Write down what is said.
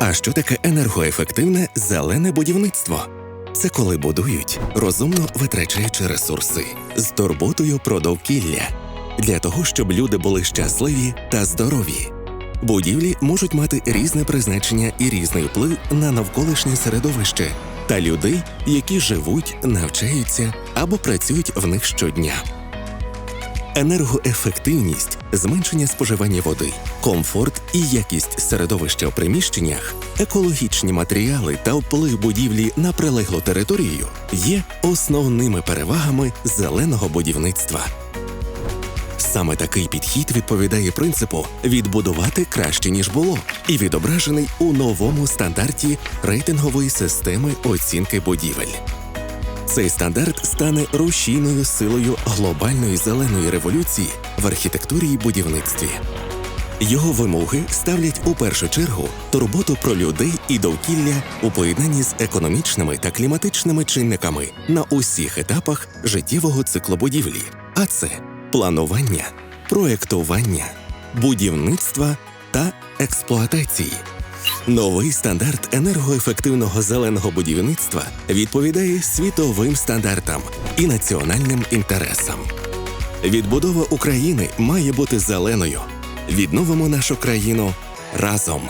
А що таке енергоефективне зелене будівництво? Це коли будують, розумно витрачаючи ресурси з турботою про довкілля для того, щоб люди були щасливі та здорові. Будівлі можуть мати різне призначення і різний вплив на навколишнє середовище та людей, які живуть, навчаються або працюють в них щодня. Енергоефективність, зменшення споживання води, комфорт і якість середовища в приміщеннях, екологічні матеріали та вплив будівлі на прилеглу територію є основними перевагами зеленого будівництва. Саме такий підхід відповідає принципу відбудувати краще ніж було, і відображений у новому стандарті рейтингової системи оцінки будівель. Цей стандарт стане рушійною силою глобальної зеленої революції в архітектурі і будівництві. Його вимоги ставлять у першу чергу турботу про людей і довкілля у поєднанні з економічними та кліматичними чинниками на усіх етапах життєвого циклу будівлі, а це планування, проектування, будівництва та експлуатації. Новий стандарт енергоефективного зеленого будівництва відповідає світовим стандартам і національним інтересам. Відбудова України має бути зеленою. Відновимо нашу країну разом.